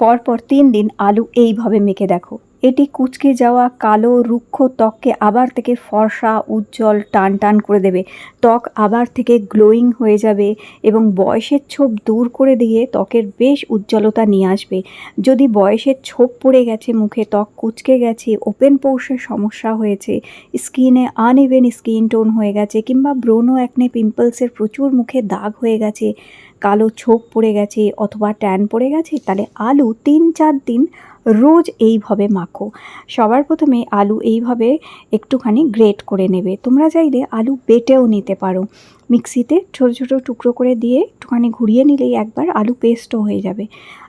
পরপর তিন দিন আলু এইভাবে মেখে দেখো। এটি কুচকে যাওয়া কালো রুক্ষ ত্বককে আবার থেকে ফর্সা, উজ্জ্বল টান টান করে দেবে। ত্বক আবার থেকে গ্লোয়িং হয়ে যাবে এবং বয়সের ছোপ দূর করে দিয়ে ত্বকের বেশ উজ্জ্বলতা নিয়ে আসবে। যদি বয়সের ছোপ পড়ে গেছে, মুখে ত্বক কুচকে গেছে, ওপেন পোর্সের সমস্যা হয়েছে, স্কিনে আনইভেন স্কিন টোন হয়ে গেছে কিংবা ব্রোনো অ্যাকনে পিম্পলসের প্রচুর মুখে দাগ হয়ে গেছে কালো ছোপ পড়ে গেছে অথবা ট্যান পড়ে গেছে, তাহলে আলু তিন চার দিন রোজ এইভাবে মাখো। সবার প্রথমে আলু এইভাবে একটুখানি গ্রেট করে নেবে। তোমরা চাইলে আলু বেটেও নিতে পারো। মিক্সিতে ছোটো ছোটো টুকরো করে দিয়ে একটুখানি ঘুরিয়ে নিলেই একবার আলু পেস্টও হয়ে যাবে।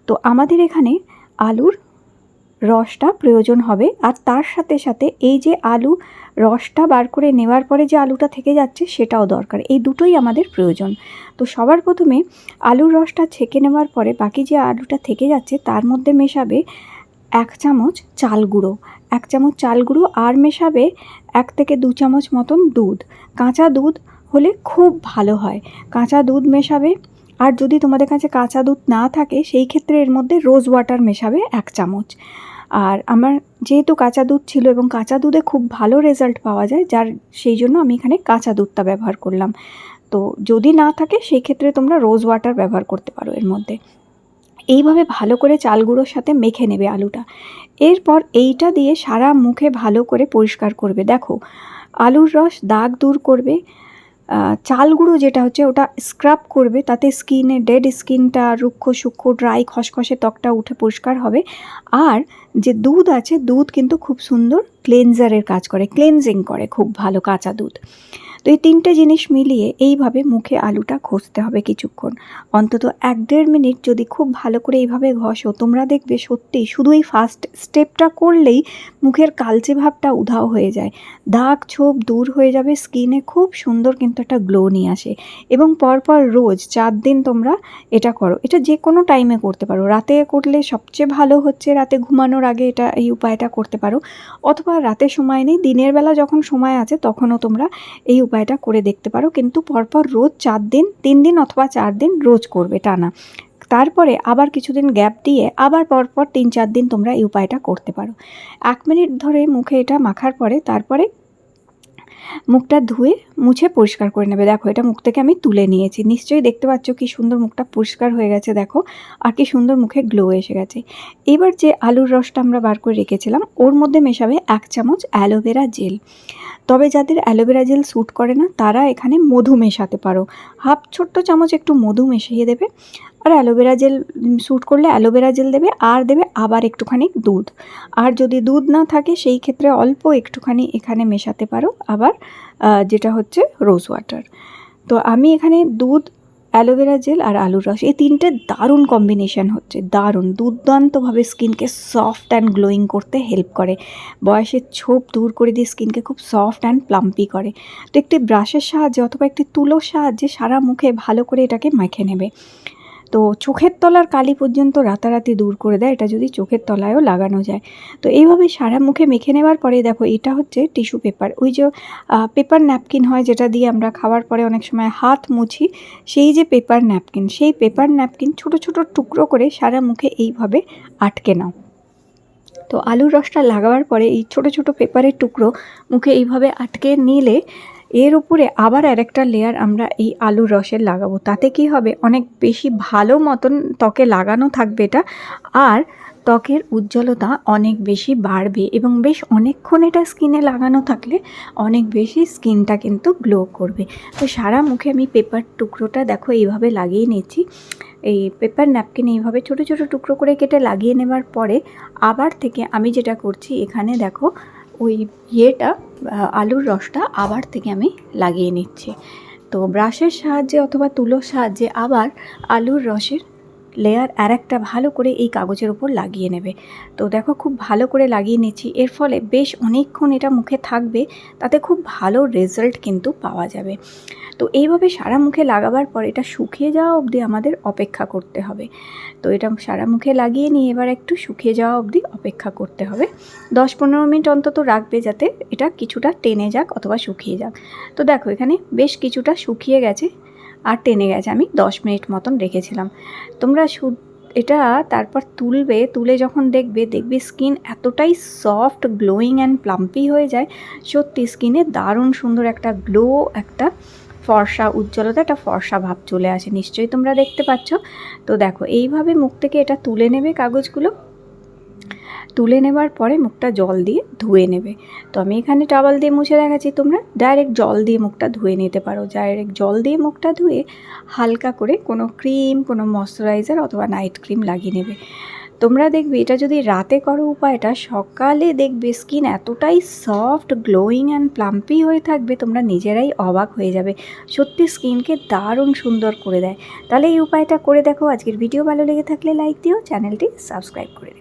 তো আমাদের এখানে আলুর রসটা প্রয়োজন হবে। আর তার সাথে সাথে এই যে আলু রসটা বার করে নেওয়ার পরে যে আলুটা থেকে যাচ্ছে সেটাও দরকার। এই দুটোই আমাদের প্রয়োজন। তো সবার প্রথমে আলুর রসটা ছেঁকে নেওয়ার পরে বাকি যে আলুটা থেকে যাচ্ছে তার মধ্যে মেশাবে এক চামচ চাল গুঁড়ো। এক চামচ চাল গুঁড়ো আর মেশাবে এক থেকে দু চামচ মতন দুধ। কাঁচা দুধ হলে খুব ভালো হয়। কাঁচা দুধ মেশাবে আর যদি তোমাদের কাছে কাঁচা দুধ না থাকে, সেই ক্ষেত্রে এর মধ্যে রোজ ওয়াটার মেশাবে এক চামচ। আর আমার যেহেতু কাঁচা দুধ ছিল এবং কাঁচা দুধে খুব ভালো রেজাল্ট পাওয়া যায়, যার সেই জন্য আমি এখানে কাঁচা দুধটা ব্যবহার করলাম। তো যদি না থাকে, সেই ক্ষেত্রে তোমরা রোজ ওয়াটার ব্যবহার করতে পারো এর মধ্যে। এইভাবে ভালো করে চাল গুঁড়োর সাথে মেখে নেবে আলুটা। এরপর এইটা দিয়ে সারা মুখে ভালো করে পরিষ্কার করবে। দেখো, আলুর রস দাগ দূর করবে। চাল গুঁড়ো যেটা হচ্ছে, ওটা স্ক্রাব করবে, তাতে স্কিনে ডেড স্কিনটা রুক্ষ, সূক্ষ্ম ড্রাই খসখসে ত্বকটা উঠে পরিষ্কার হবে। আর যে দুধ আছে, দুধ কিন্তু খুব সুন্দর ক্লেনজারের কাজ করে ক্লেনজিং করে, খুব ভালো কাঁচা দুধ। তো এই তিনটে জিনিস মিলিয়ে এইভাবে মুখে আলুটা ঘষতে হবে কিছুক্ষণ। অন্তত এক দেড় মিনিট যদি খুব ভালো করে এইভাবে ঘষো, তোমরা দেখবে সত্যি শুধু এই ফার্স্ট স্টেপটা করলেই মুখের কালচে ভাবটা উধাও হয়ে যায়। দাগ ছোপ দূর হয়ে যাবে স্কিনে খুব সুন্দর কিন্তু একটা গ্লো নিয়ে আসে। এবং পরপর রোজ চার দিন তোমরা এটা করো। এটা যে কোনো টাইমে করতে পারো। রাতে করলে সবচেয়ে ভালো হচ্ছে রাতে ঘুমানোর আগে এটা, এই উপায়টা করতে পারো। অথবা রাতে সময় নেই, দিনের বেলা যখন সময় আছে তখনও তোমরা এই উপায়টা করে দেখতে পারো। কিন্তু পরপর রোজ চার দিন, তিন দিন অথবা চার দিন রোজ করবে টানা। তারপরে আবার কিছুদিন গ্যাপ দিয়ে আবার পরপর তিন চার দিন তোমরা এই উপায়টা করতে পারো। এক মিনিট ধরে মুখে এটা মাখার পরে তারপরে মুখটা ধুয়ে মুছে পরিষ্কার করে নেবে। দেখো, এটা মুখ থেকে আমি তুলে নিয়েছি। নিশ্চয়ই দেখতে পাচ্ছ কি সুন্দর মুখটা পরিষ্কার হয়ে গেছে, দেখো, আর কি সুন্দর মুখে গ্লো এসে গেছে। এবার যে আলুর রসটা আমরা বার করে রেখেছিলাম, ওর মধ্যে মেশাবে এক চামচ অ্যালোভেরা জেল। তবে যাদের অ্যালোভেরা জেল স্যুট করে না, তারা এখানে মধু মেশাতে পারো। হাফ ছোট্ট চামচ একটু মধু মেশিয়ে দেবে। আর অ্যালোভেরা জেল স্যুট করলে অ্যালোভেরা জেল দেবে, আর দেবে আবার একটুখানি দুধ। আর যদি দুধ না থাকে, সেই ক্ষেত্রে অল্প একটুখানি এখানে মেশাতে পারো। আবার যেটা হচ্ছে রোজ ওয়াটার তো আমি এখানে দুধ, অ্যালোভেরা জেল আর আলুর রস, এই তিনটে দারুণ কম্বিনেশন হচ্ছে, দারুণ। দুর্দান্তভাবে স্কিনকে সফট অ্যান্ড গ্লোয়িং করতে হেল্প করে। বয়সের ছোপ দূর করে দিয়ে স্কিনকে খুব সফট অ্যান্ড প্লাম্পি করে। তো একটি ব্রাশের সাহায্যে অথবা একটি তুলোর সাহায্যে সারা মুখে ভালো করে এটাকে মেখে নেবে। তো চোখের তলার কালি পর্যন্ত রাতারাতি দূর করে দেয়, এটা যদি চোখের তলায়ও লাগানো যায়। তো এইভাবে সারা মুখে মেখে নেওয়ার পরে দেখো, এটা হচ্ছে টিস্যু পেপার। ওই যে পেপার ন্যাপকিন হয় যেটা দিয়ে আমরা খাওয়ার পরে অনেক সময় হাত মুছি, সেই যে পেপার ন্যাপকিন, সেই পেপার ন্যাপকিন ছোট ছোট টুকরো করে সারা মুখে এইভাবে আটকে নাও। তো আলুর রসটা লাগাবার পরে এই ছোট ছোট পেপারের টুকরো মুখে এইভাবে আটকে নিলে এর উপরে আবার আর একটা লেয়ার আমরা এই আলুর রসের লাগাবো। তাতে কি হবে? অনেক বেশি ভালো মতন ত্বকে লাগানো থাকবে এটা, আর ত্বকের উজ্জ্বলতা অনেক বেশি বাড়বে এবং বেশ অনেকক্ষণ এটা স্কিনে লাগানো থাকলে অনেক বেশি স্কিনটা কিন্তু গ্লো করবে। তো সারা মুখে আমি পেপার টুকরোটা দেখো এইভাবে লাগিয়ে নিচ্ছি এই পেপার ন্যাপকিন এইভাবে ছোটো ছোটো টুকরো করে কেটে লাগিয়ে নেবার পরে আবার থেকে আমি যেটা করছি এখানে দেখো ওই ইয়েটা আলুর রসটা আবার থেকে আমি লাগিয়ে নিচ্ছি। তো ব্রাশের সাহায্যে অথবা তুলোর সাহায্যে আবার আলুর রসের লেয়ার আর একটা ভালো করে এই কাগজের উপর লাগিয়ে নেবে। তো দেখো খুব ভালো করে লাগিয়ে নিচ্ছি। এর ফলে বেশ অনেকক্ষণ এটা মুখে থাকবে, তাতে খুব ভালো রেজাল্ট কিন্তু পাওয়া যাবে। তো এইভাবে সারা মুখে লাগাবার পর এটা শুকিয়ে যাওয়া অবধি আমাদের অপেক্ষা করতে হবে। তো এটা সারা মুখে লাগিয়ে নিয়ে এবার একটু শুকিয়ে যাওয়া অবধি অপেক্ষা করতে হবে। দশ পনেরো মিনিট অন্তত রাখবে যাতে এটা কিছুটা টেনে যাক অথবা শুকিয়ে যাক। তো দেখো এখানে বেশ কিছুটা শুকিয়ে গেছে। আর টেনে গেছে, আমি দশ মিনিট মতন রেখেছিলাম। তোমরা এটা তারপর তুলবে, তুলে যখন দেখবে দেখবে স্কিন এতটাই সফট, গ্লোয়িং অ্যান্ড প্লাম্পি হয়ে যায়। সত্যি স্কিনে দারুণ সুন্দর একটা গ্লো, একটা ফর্সা উজ্জ্বলতা, একটা ফর্সা ভাব চলে আসে। নিশ্চয়ই তোমরা দেখতে পাচ্ছ। তো দেখো, এইভাবে মুখ থেকে এটা তুলে নেবে কাগজগুলো। তুলে নেবার পরে মুখটা জল দিয়ে ধুয়ে নেবে। তো আমি এখানে টাওয়াল দিয়ে মুছে দেখাচ্ছি তোমরা ডাইরেক্ট জল দিয়ে মুখটা ধুয়ে নিতে পারো। ডাইরেক্ট জল দিয়ে মুখটা ধুয়ে হালকা করে কোনো ক্রিম কোনো ময়শ্চারাইজার অথবা নাইট ক্রিম লাগিয়ে নেবে। তোমরা দেখবে এটা যদি রাতে করো উপায়টা, সকালে দেখবে স্কিন এতটাই সফট গ্লোয়িং অ্যান্ড প্লাম্পি হয়ে থাকবে, তোমরা নিজেরাই অবাক হয়ে যাবে। সত্যি স্কিনকে দারুণ সুন্দর করে দেয়। তাহলে এই উপায়টা করে দেখো। আজকের ভিডিও ভালো লেগে থাকলে লাইক দিও চ্যানেলটি সাবস্ক্রাইব করে